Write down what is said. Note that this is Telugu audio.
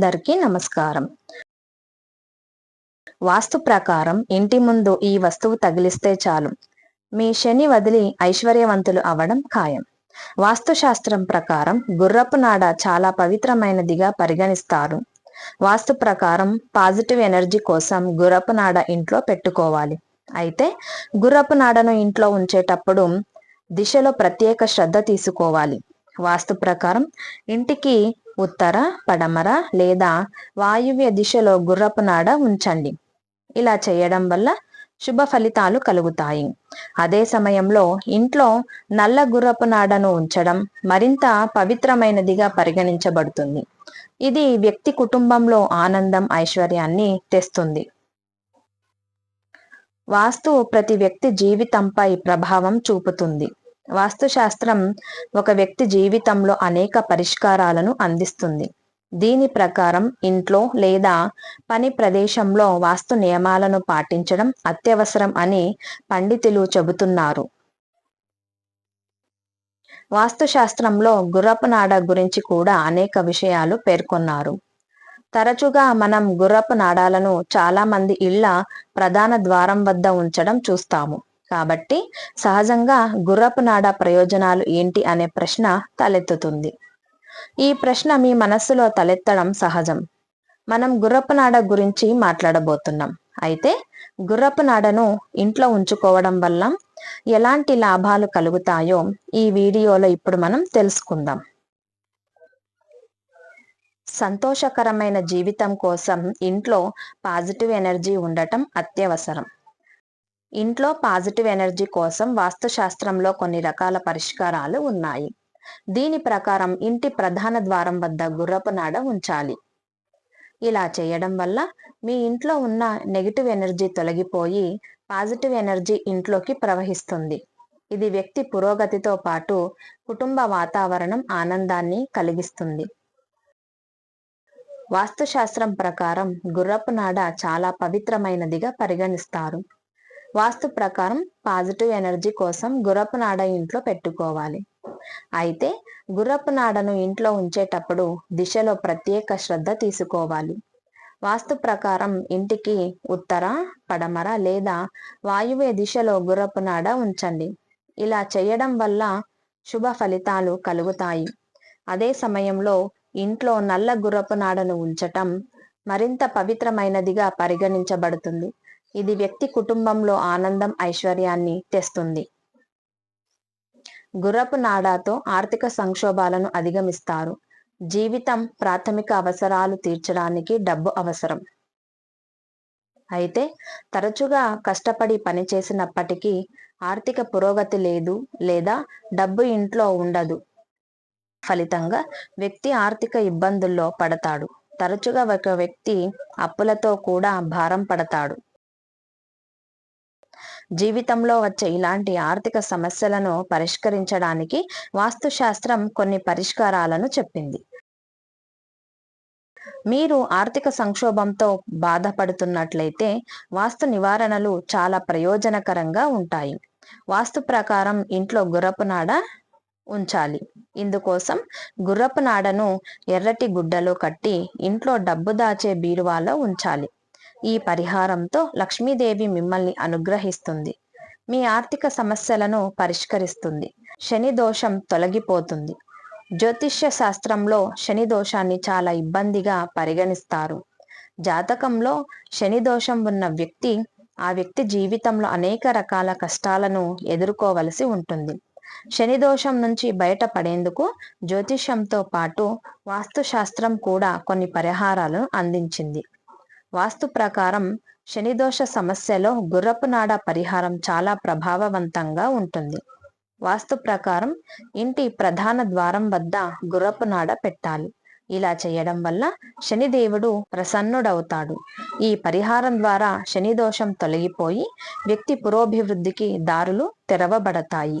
అందరికీ నమస్కారం. వాస్తు ప్రకారం ఇంటి ముందు ఈ వస్తువు తగిలిస్తే చాలు. మీ శని వదిలి ఐశ్వర్యవంతులు అవడం ఖాయం. వాస్తుశాస్త్రం ప్రకారం గుర్రపు నాడ చాలా పవిత్రమైనదిగా పరిగణిస్తారు. వాస్తు ప్రకారం పాజిటివ్ ఎనర్జీ కోసం గుర్రపు నాడ ఇంట్లో పెట్టుకోవాలి. అయితే గుర్రపు నాడను ఇంట్లో ఉంచేటప్పుడు దిశలో ప్రత్యేక శ్రద్ధ తీసుకోవాలి. వాస్తు ప్రకారం ఇంటికి ఉత్తర పడమర లేదా వాయువ్య దిశలో గుర్రపు నాడ ఉంచండి. ఇలా చేయడం వల్ల శుభ ఫలితాలు కలుగుతాయి. అదే సమయంలో ఇంట్లో నల్ల గుర్రపు నాడను ఉంచడం మరింత పవిత్రమైనదిగా పరిగణించబడుతుంది. ఇది వ్యక్తి కుటుంబంలో ఆనందం ఐశ్వర్యాన్ని తెస్తుంది. వాస్తు ప్రతి వ్యక్తి జీవితంపై ప్రభావం చూపుతుంది. వాస్తుశాస్త్రం ఒక వ్యక్తి జీవితంలో అనేక పరిష్కారాలను అందిస్తుంది. దీని ప్రకారం ఇంట్లో లేదా పని ప్రదేశంలో వాస్తు నియమాలను పాటించడం అత్యవసరం అని పండితులు చెబుతున్నారు. వాస్తుశాస్త్రంలో గుర్రపు నాడ గురించి కూడా అనేక విషయాలు పేర్కొన్నారు. తరచుగా మనం గుర్రపు నాడాలను చాలా మంది ఇళ్ళ ప్రధాన ద్వారం వద్ద ఉంచడం చూస్తాము. కాబట్టి సహజంగా గుర్రపు నాడ ప్రయోజనాలు ఏంటి అనే ప్రశ్న తలెత్తుతుంది. ఈ ప్రశ్న మీ మనస్సులో తలెత్తడం సహజం. మనం గుర్రపు నాడ గురించి మాట్లాడబోతున్నాం. అయితే గుర్రపు నాడను ఇంట్లో ఉంచుకోవడం వల్ల ఎలాంటి లాభాలు కలుగుతాయో ఈ వీడియోలో ఇప్పుడు మనం తెలుసుకుందాం. సంతోషకరమైన జీవితం కోసం ఇంట్లో పాజిటివ్ ఎనర్జీ ఉండటం అత్యవసరం. ఇంట్లో పాజిటివ్ ఎనర్జీ కోసం వాస్తుశాస్త్రంలో కొన్ని రకాల పరిష్కారాలు ఉన్నాయి. దీని ప్రకారం ఇంటి ప్రధాన ద్వారం వద్ద గుర్రపు నాడ ఉంచాలి. ఇలా చేయడం వల్ల మీ ఇంట్లో ఉన్న నెగిటివ్ ఎనర్జీ తొలగిపోయి పాజిటివ్ ఎనర్జీ ఇంట్లోకి ప్రవహిస్తుంది. ఇది వ్యక్తి పురోగతితో పాటు కుటుంబ వాతావరణం ఆనందాన్ని కలిగిస్తుంది. వాస్తుశాస్త్రం ప్రకారం గుర్రపు నాడ చాలా పవిత్రమైనదిగా పరిగణిస్తారు. వాస్తు ప్రకారం పాజిటివ్ ఎనర్జీ కోసం గుర్రపు నాడ ఇంట్లో పెట్టుకోవాలి. అయితే గుర్రపు నాడను ఇంట్లో ఉంచేటప్పుడు దిశలో ప్రత్యేక శ్రద్ధ తీసుకోవాలి. వాస్తు ప్రకారం ఇంటికి ఉత్తర పడమర లేదా వాయువ్య దిశలో గుర్రపు నాడ ఉంచండి. ఇలా చేయడం వల్ల శుభ ఫలితాలు కలుగుతాయి. అదే సమయంలో ఇంట్లో నల్ల గుర్రపు నాడను ఉంచటం మరింత పవిత్రమైనదిగా పరిగణించబడుతుంది. ఇది వ్యక్తి కుటుంబంలో ఆనందం ఐశ్వర్యాన్ని తెస్తుంది. గుర్రపు నాడాతో ఆర్థిక సంక్షోభాలను అధిగమిస్తారు. జీవితం ప్రాథమిక అవసరాలు తీర్చడానికి డబ్బు అవసరం. అయితే తరచుగా కష్టపడి పనిచేసినప్పటికీ ఆర్థిక పురోగతి లేదు లేదా డబ్బు ఇంట్లో ఉండదు. ఫలితంగా వ్యక్తి ఆర్థిక ఇబ్బందుల్లో పడతాడు. తరచుగా ఒక వ్యక్తి అప్పులతో కూడా భారం పడతాడు. జీవితంలో వచ్చే ఇలాంటి ఆర్థిక సమస్యలను పరిష్కరించడానికి వాస్తుశాస్త్రం కొన్ని పరిష్కారాలను చెప్పింది. మీరు ఆర్థిక సంక్షోభంతో బాధపడుతున్నట్లయితే వాస్తు నివారణలు చాలా ప్రయోజనకరంగా ఉంటాయి. వాస్తు ప్రకారం ఇంట్లో గుర్రపు నాడ ఉంచాలి. ఇందుకోసం గుర్రపు నాడను ఎర్రటి గుడ్డలో కట్టి ఇంట్లో డబ్బు దాచే బీరువాలో ఉంచాలి. ఈ పరిహారంతో లక్ష్మీదేవి మిమ్మల్ని అనుగ్రహిస్తుంది. మీ ఆర్థిక సమస్యలను పరిష్కరిస్తుంది. శని దోషం తొలగిపోతుంది. జ్యోతిష్య శాస్త్రంలో శని దోషాన్ని చాలా ఇబ్బందిగా పరిగణిస్తారు. జాతకంలో శని దోషం ఉన్న వ్యక్తి ఆ వ్యక్తి జీవితంలో అనేక రకాల కష్టాలను ఎదుర్కోవలసి ఉంటుంది. శని దోషం నుంచి బయటపడేందుకు జ్యోతిష్యంతో పాటు వాస్తుశాస్త్రం కూడా కొన్ని పరిహారాలను అందించింది. వాస్తు ప్రకారం శనిదోష సమస్యలో గుర్రపు నాడ పరిహారం చాలా ప్రభావవంతంగా ఉంటుంది. వాస్తు ప్రకారం ఇంటి ప్రధాన ద్వారం వద్ద గుర్రపు నాడ పెట్టాలి. ఇలా చేయడం వల్ల శనిదేవుడు ప్రసన్నుడవుతాడు. ఈ పరిహారం ద్వారా శనిదోషం తొలగిపోయి వ్యక్తి పురోభివృద్ధికి దారులు తెరవబడతాయి.